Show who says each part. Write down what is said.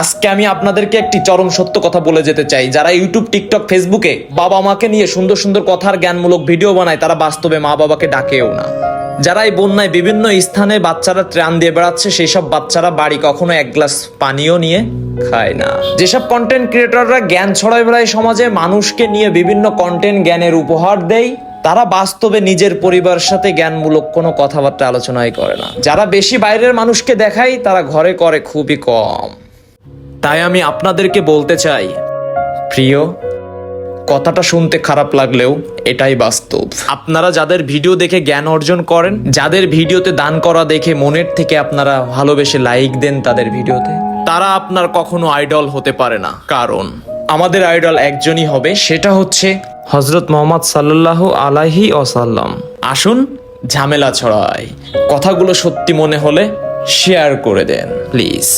Speaker 1: আজকে আমি আপনাদেরকে একটি চরম সত্য কথা বলে যেতে চাই। যারা ইউটিউব টিকটক ফেসবুকে বাবা মাকে নিয়ে সুন্দর সুন্দর কথার জ্ঞানমূলক ভিডিও বানায়, তারা বাস্তবে মা বাবাকে ডাকেও না। যারা এই বন্যায় বিভিন্ন স্থানে বাচ্চারা ত্রাণ দিয়ে বেড়াচ্ছে সেই সব বাচ্চারা বাড়ি কখনো এক গ্লাস পানিও নিয়ে খায় না। যেসব কন্টেন্ট ক্রিয়েটররা জ্ঞান ছড়ায় বেড়ায় সমাজে, মানুষকে নিয়ে বিভিন্ন কন্টেন্ট জ্ঞানের উপহার দেয়, তারা বাস্তবে নিজের পরিবারের সাথে জ্ঞানমূলক কোনো কথাবার্তা আলোচনাই করে না। যারা বেশি বাইরের মানুষকে দেখায়, তারা ঘরে করে খুবই কম। তাই আমি আপনাদেরকে বলতে চাই, প্রিয়, কথাটা শুনতে খারাপ লাগলেও এটাই বাস্তব। আপনারা যাদের ভিডিও দেখে জ্ঞান অর্জন করেন, যাদের ভিডিওতে দান করা দেখে মনের থেকে আপনারা ভালোবেসে লাইক দেন তাদের ভিডিওতে, তারা আপনার কখনো আইডল হতে পারে না। কারণ আমাদের আইডল একজনই হবে, সেটা হচ্ছে হজরত মোহাম্মদ সাল্লাল্লাহু আলাইহি ওসাল্লাম আসুন, ঝামেলা ছড়ায় কথাগুলো সত্যি মনে হলে শেয়ার করে দেন প্লিজ